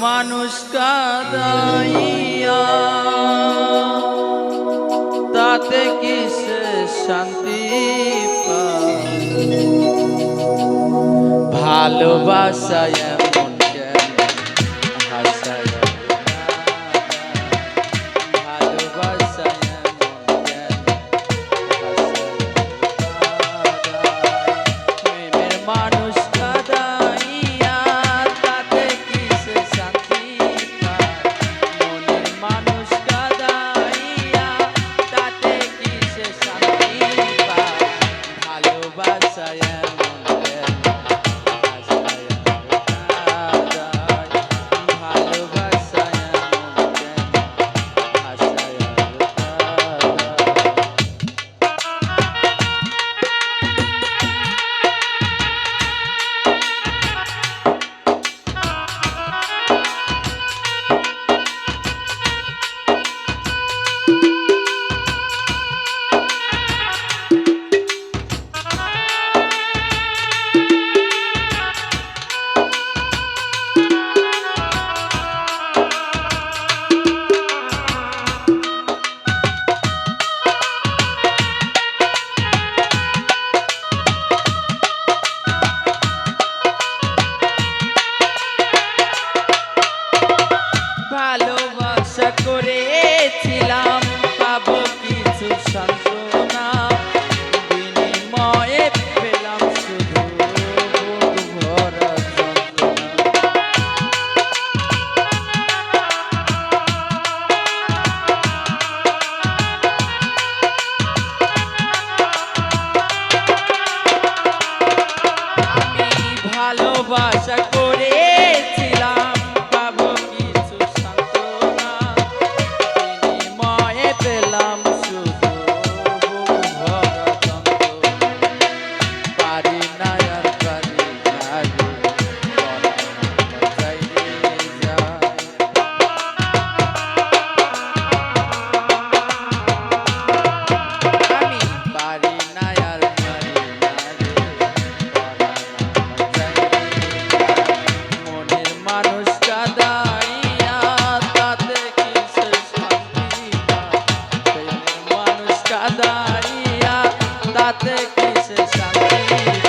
মানুষ কাদাইয়া তাতে কি সে শান্তি ভালোবাসায় তাতে কিসে শান্তি